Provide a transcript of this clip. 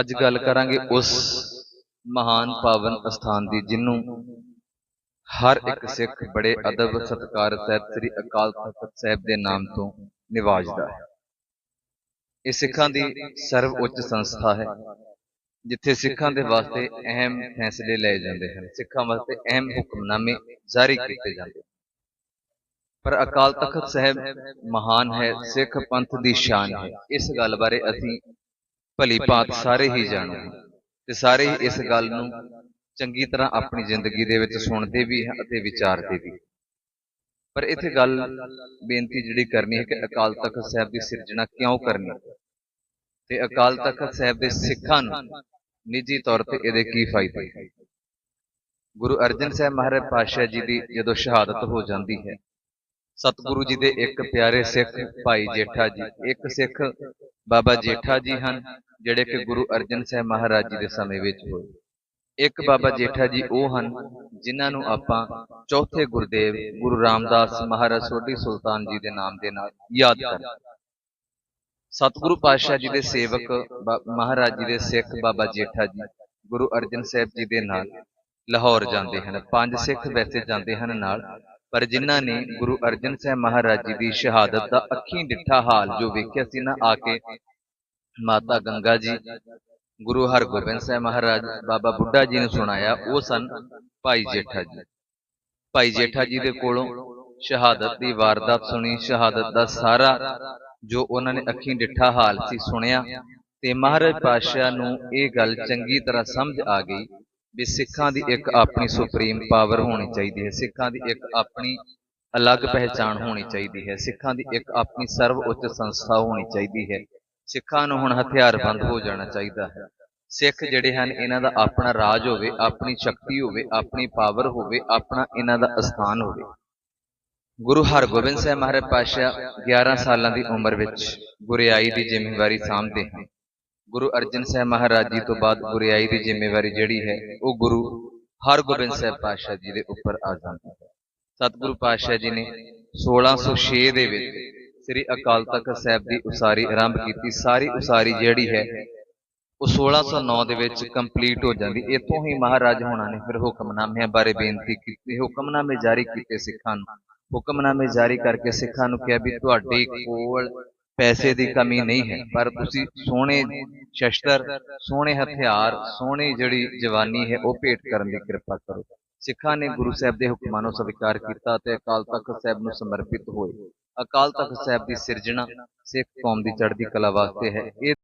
ਅੱਜ ਗੱਲ ਕਰਾਂਗੇ ਉਸ ਮਹਾਨ ਪਾਵਨ ਅਸਥਾਨ ਦੀ ਜਿਹਨੂੰ ਹਰ ਇੱਕ ਸਿੱਖ ਬੜੇ ਅਦਬ ਸਤਿਕਾਰ ਸਹਿਤ ਸ੍ਰੀ ਅਕਾਲ ਤਖਤ ਸਾਹਿਬ ਦੇ ਨਾਮ ਤੋਂ ਨਿਵਾਜਦਾ ਹੈ। ਇਹ ਸਿੱਖਾਂ ਦੀ ਸਰਵ ਉੱਚ ਸੰਸਥਾ ਹੈ, ਜਿੱਥੇ ਸਿੱਖਾਂ ਦੇ ਵਾਸਤੇ ਅਹਿਮ ਫੈਸਲੇ ਲਏ ਜਾਂਦੇ ਹਨ। ਸਿੱਖਾਂ ਵਾਸਤੇ ਅਹਿਮ ਹੁਕਮਨਾਮੇ ਜਾਰੀ ਕੀਤੇ ਜਾਂਦੇ ਹਨ। ਪਰ ਅਕਾਲ ਤਖਤ ਸਾਹਿਬ ਮਹਾਨ ਹੈ, ਸਿੱਖ ਪੰਥ ਦੀ ਸ਼ਾਨ ਹੈ। ਇਸ ਗੱਲ ਬਾਰੇ ਅਸੀਂ ਭਲੀ ਭਾਂਤ ਸਾਰੇ ਹੀ ਜਾਣੂ। ਤੇ ਸਾਰੇ ਹੀ ਇਸ ਗੱਲ ਨੂੰ ਚੰਗੀ ਤਰ੍ਹਾਂ ਆਪਣੀ ਜ਼ਿੰਦਗੀ ਦੇ ਵਿੱਚ ਸੁਣਦੇ ਵੀ ਅਤੇ ਵਿਚਾਰਦੇ ਵੀ। ਪਰ ਇੱਥੇ ਗੱਲ ਬੇਨਤੀ ਜਿਹੜੀ ਕਰਨੀ ਹੈ ਕਿ ਅਕਾਲ ਤਖਤ ਸਾਹਿਬ ਦੀ ਸਿਰਜਣਾ ਕਿਉਂ ਕਰਨੀ? ਤੇ ਅਕਾਲ ਤਖਤ ਸਾਹਿਬ ਦੇ ਸਿੱਖਾਂ ਨੂੰ ਨਿੱਜੀ ਤੌਰ ਤੇ ਇਹਦੇ ਕੀ ਫਾਇਦੇ? ਗੁਰੂ ਅਰਜਨ ਸਾਹਿਬ ਮਹਾਰਾਜ ਪਾਤਸ਼ਾਹ ਜੀ ਦੀ ਜਦੋਂ ਸ਼ਹਾਦਤ ਹੋ ਜਾਂਦੀ ਹੈ। ਸਤਿਗੁਰੂ ਜੀ ਦੇ ਇੱਕ ਪਿਆਰੇ ਸਿੱਖ ਭਾਈ ਜੇਠਾ ਜੀ ਇੱਕ ਸਿੱਖ ਬਾਬਾ ਜੇਠਾ ਜੀ ਹਨ ਜਿਹੜੇ ਕਿ ਗੁਰੂ ਅਰਜਨ ਸਾਹਿਬ ਮਹਾਰਾਜ ਜੀ ਦੇ ਸਮੇਂ ਵਿੱਚ ਹੋਏ। ਇੱਕ ਬਾਬਾ ਜੇਠਾ ਜੀ ਉਹ ਹਨ ਜਿਨ੍ਹਾਂ ਨੂੰ ਆਪਾਂ ਚੌਥੇ ਗੁਰਦੇਵ ਗੁਰੂ ਰਾਮਦਾਸ ਮਹਾਰਾਜ ਸੋਢੀ ਸੁਲਤਾਨ ਜੀ ਦੇ ਨਾਮ ਦੇ ਨਾਲ ਯਾਦ ਕਰਦੇ। ਸਤਿਗੁਰੂ ਪਾਤਸ਼ਾਹ ਜੀ ਦੇ ਸੇਵਕ ਮਹਾਰਾਜ ਜੀ ਦੇ ਸਿੱਖ ਬਾਬਾ ਜੇਠਾ ਜੀ ਗੁਰੂ ਅਰਜਨ ਸਾਹਿਬ ਜੀ ਦੇ ਨਾਲ ਲਾਹੌਰ ਜਾਂਦੇ ਹਨ। ਪੰਜ ਸਿੱਖ ਵੈਸੇ ਜਾਂਦੇ ਹਨ ਨਾਲ। ਪਰ ਜਿਨ੍ਹਾਂ ਨੇ ਗੁਰੂ ਅਰਜਨ ਸਾਹਿਬ ਮਹਾਰਾਜ ਜੀ ਦੀ ਸ਼ਹਾਦਤ ਦਾ ਅੱਖੀਂ ਡਿੱਠਾ ਹਾਲ ਜੋ ਵੇਖਿਆ ਸੀ ਨਾ ਆ ਕੇ, ਮਾਤਾ ਗੰਗਾ ਜੀ, ਗੁਰੂ ਹਰਗੋਬਿੰਦ ਸਾਹਿਬ ਮਹਾਰਾਜ, ਬਾਬਾ ਬੁੱਢਾ ਜੀ ਨੂੰ ਸੁਣਾਇਆ, ਉਹ ਸਨ ਭਾਈ ਜੇਠਾ ਜੀ। ਭਾਈ ਜੇਠਾ ਜੀ ਦੇ ਕੋਲੋਂ ਸ਼ਹਾਦਤ ਦੀ ਵਾਰਦਾਤ ਸੁਣੀ, ਸ਼ਹਾਦਤ ਦਾ ਸਾਰਾ ਜੋ ਉਹਨਾਂ ਨੇ ਅੱਖੀਂ ਡਿੱਠਾ ਹਾਲ ਸੀ ਸੁਣਿਆ ਤੇ ਮਹਾਰਾਜ ਪਾਤਸ਼ਾਹ ਨੂੰ ਇਹ ਗੱਲ ਚੰਗੀ ਤਰ੍ਹਾਂ ਸਮਝ ਆ ਗਈ ਵੀ ਸਿੱਖਾਂ ਦੀ ਇੱਕ ਆਪਣੀ ਸੁਪਰੀਮ ਪਾਵਰ ਹੋਣੀ ਚਾਹੀਦੀ ਹੈ। ਸਿੱਖਾਂ ਦੀ ਇੱਕ ਆਪਣੀ ਅਲੱਗ ਪਹਿਚਾਣ ਹੋਣੀ ਚਾਹੀਦੀ ਹੈ। ਸਿੱਖਾਂ ਦੀ ਇੱਕ ਆਪਣੀ ਸਰਵ ਉੱਚ ਸੰਸਥਾ ਹੋਣੀ ਚਾਹੀਦੀ ਹੈ। ਸਿੱਖਾਂ ਨੂੰ ਹੁਣ ਹਥਿਆਰਬੰਦ ਹੋ ਜਾਣਾ ਚਾਹੀਦਾ ਹੈ। ਸਿੱਖ ਜਿਹੜੇ ਹਨ, ਇਹਨਾਂ ਦਾ ਆਪਣਾ ਰਾਜ ਹੋਵੇ, ਆਪਣੀ ਸ਼ਕਤੀ ਹੋਵੇ, ਆਪਣੀ ਪਾਵਰ ਹੋਵੇ, ਆਪਣਾ ਇਹਨਾਂ ਦਾ ਅਸਥਾਨ ਹੋਵੇ। ਗੁਰੂ ਹਰਗੋਬਿੰਦ ਸਾਹਿਬ ਮਹਾਰਾਜ ਪਾਤਸ਼ਾਹ 11 ਸਾਲਾਂ ਦੀ ਉਮਰ ਵਿੱਚ ਗੁਰਿਆਈ ਦੀ ਜ਼ਿੰਮੇਵਾਰੀ ਸਾਂਭਦੇ ਹਨ। ਗੁਰੂ ਅਰਜਨ ਸਾਹਿਬ ਮਹਾਰਾਜ ਜੀ ਤੋਂ ਬਾਅਦ ਗੁਰਿਆਈ ਦੀ ਜ਼ਿੰਮੇਵਾਰੀ ਜਿਹੜੀ ਹੈ, ਉਹ ਗੁਰੂ ਹਰਗੋਬਿੰਦ ਸਾਹਿਬ ਪਾਤਸ਼ਾਹ ਜੀ ਦੇ ਉੱਪਰ ਆ ਜਾਂਦੀ ਹੈ। ਸਤਿਗੁਰੂ ਪਾਤਸ਼ਾਹ ਜੀ ਨੇ 1606 ਦੇ ਵਿੱਚ ਸ੍ਰੀ ਅਕਾਲ ਤਖਤ ਸਾਹਿਬ ਦੀ ਉਸਾਰੀ ਆਰੰਭ ਕੀਤੀ। ਸਾਰੀ ਉਸਾਰੀ ਜਿਹੜੀ ਹੈ, ਉਹ 1609 ਦੇ ਵਿੱਚ ਕੰਪਲੀਟ ਹੋ ਜਾਂਦੀ। ਇੱਥੋਂ ਹੀ ਮਹਾਰਾਜ ਹੋਣਾ ਨੇ ਫਿਰ ਹੁਕਮਨਾਮਿਆਂ ਬਾਰੇ ਬੇਨਤੀ ਕੀਤੀ। ਹੁਕਮਨਾਮੇ ਜਾਰੀ ਕੀਤੇ ਸਿੱਖਾਂ ਨੂੰ। ਹੁਕਮਨਾਮੇ ਜਾਰੀ ਕਰਕੇ ਸਿੱਖਾਂ ਨੂੰ ਕਿਹਾ ਵੀ ਤੁਹਾਡੇ ਕੋਲ ਪੈਸੇ ਦੀ ਕਮੀ ਨਹੀਂ ਹੈ ਪਰ ਤੁਸੀਂ ਸੋਹਣੇ ਸ਼ਸਤਰ ਸੋਹਣੇ ਹਥਿਆਰ ਸੋਹਣੀ ਜਿਹੜੀ ਜਵਾਨੀ ਹੈ ਉਹ ਭੇਟ ਕਰਨ ਦੀ ਕਿਰਪਾ ਕਰੋ। ਸਿੱਖਾਂ ਨੇ ਗੁਰੂ ਸਾਹਿਬ ਦੇ ਹੁਕਮਾਂ ਨੂੰ ਸਵੀਕਾਰ ਕੀਤਾ ਤੇ ਅਕਾਲ ਤਖਤ ਸਾਹਿਬ ਨੂੰ ਸਮਰਪਿਤ ਹੋਏ। ਅਕਾਲ ਤਖਤ ਸਾਹਿਬ ਦੀ ਸਿਰਜਣਾ ਸਿੱਖ ਕੌਮ ਦੀ ਚੜ੍ਹਦੀ ਕਲਾ ਵਾਸਤੇ ਹੈ। ਇਹ